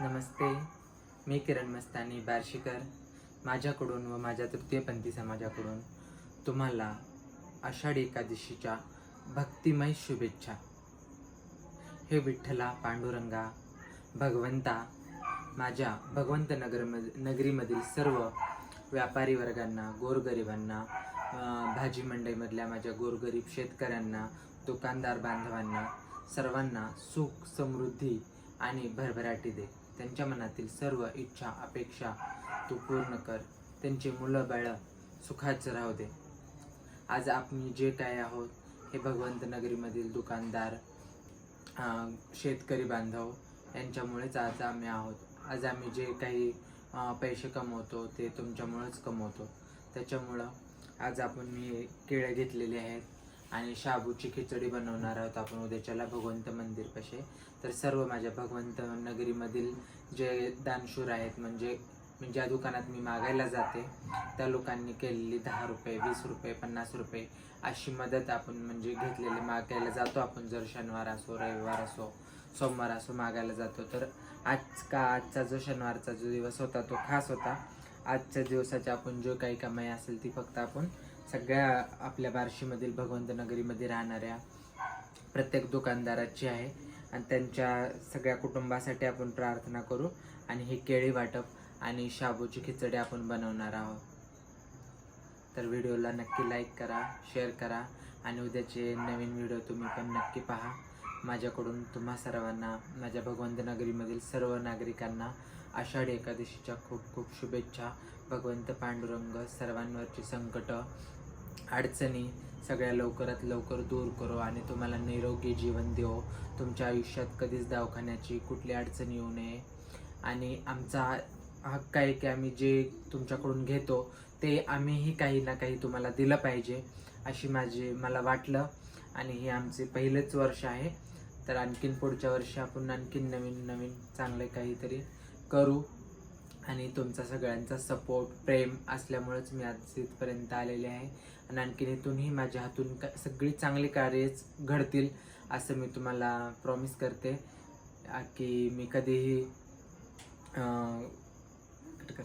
नमस्ते मी किरण मस्तानी बार्शीकर माझ्याकडून व माझ्या तृतीयपंथी समाजाकडून तुम्हाला आषाढी एकादशीच्या भक्तिमय शुभेच्छा. हे विठ्ठला पांडुरंगा भगवंता माझ्या भगवंत नगर नगरीमधील सर्व व्यापारी वर्गांना गोरगरिबांना भाजी मंडईमधल्या माझ्या गोरगरीब शेतकऱ्यांना दुकानदार बांधवांना सर्वांना सुख समृद्धी आणि भरभराटी दे. त्यांच्या मनातील सर्व इच्छा अपेक्षा तू पूर्ण कर. त्यांची मुलं बाळं सुखाचं राहू दे. आज आपण जे काय आहोत हे भगवंत नगरीमधील दुकानदार शेतकरी बांधव यांच्यामुळेच आज आम्ही आहोत. आज आम्ही जे काही पैसे कमवतो ते तुमच्यामुळेच कमवतो. त्याच्यामुळं आज आपण मी केळं घेतलेले आहेत. आणि शाबूची खिचडी बनवणार आहोत आपण. उद्याच्याला भगवंत मंदिर पाशे तर सर्व माझ्या भगवंत नगरीमधील जे दानशूर आहेत म्हणजे मी ज्या दुकानात मी मागायला जाते त्या लोकांनी केलेली दहा रुपये वीस रुपये पन्नास रुपये अशी मदत आपण म्हणजे घेतलेली मागायला जातो आपण. जर शनिवार असो रविवार असो सोमवार असो मागायला जातो. तर आज का आजचा जो शनिवारचा जो दिवस होता तो खास होता. आजच्या दिवसाची आपण जो काही कमाई असेल ती फक्त आपण सगळ्या आपल्या बार्शीमधील भगवंत नगरीमध्ये राहणाऱ्या प्रत्येक दुकानदाराची आहे. आणि त्यांच्या सगळ्या कुटुंबासाठी आपण प्रार्थना करू आणि ही केळी वाटप आणि शाबूची खिचडी आपण बनवणार आहोत. तर व्हिडिओला नक्की लाईक करा शेअर करा आणि उद्याचे नवीन व्हिडिओ तुम्ही पण नक्की पहा. माझ्याकडून तुम्हा सर्वांना माझ्या भगवंत नगरीमधील सर्व नागरिकांना आषाढी एकादशीच्या खूप खूप शुभेच्छा. भगवंत पांडुरंग सर्वांवरची संकट अडचणी सगळ्या लवकरात लवकर दूर करो आणि तुम्हाला निरोगी जीवन देव तुमच्या आयुष्यात कधीच दवाखान्याची कुठली अडचण येऊ नये. आणि आमचा हक्क आहे की आम्ही जे तुमच्याकडून घेतो ते आम्हीही काही ना काही तुम्हाला दिलं पाहिजे अशी माझी मला वाटलं. आणि हे आमचे पहिलेच वर्ष आहे. तर आणखीन पुढच्या वर्षी आपण आणखीन नवीन नवीन चांगले काहीतरी करू. आणि तुमचा सगळ्यांचा सपोर्ट प्रेम असल्यामुळेच मी आज इथपर्यंत आलेले आहे. आणि आणखीन इथूनही माझ्या हातून का सगळी चांगली कार्यच घडतील असं मी तुम्हाला प्रॉमिस करते. की मी कधीही कर.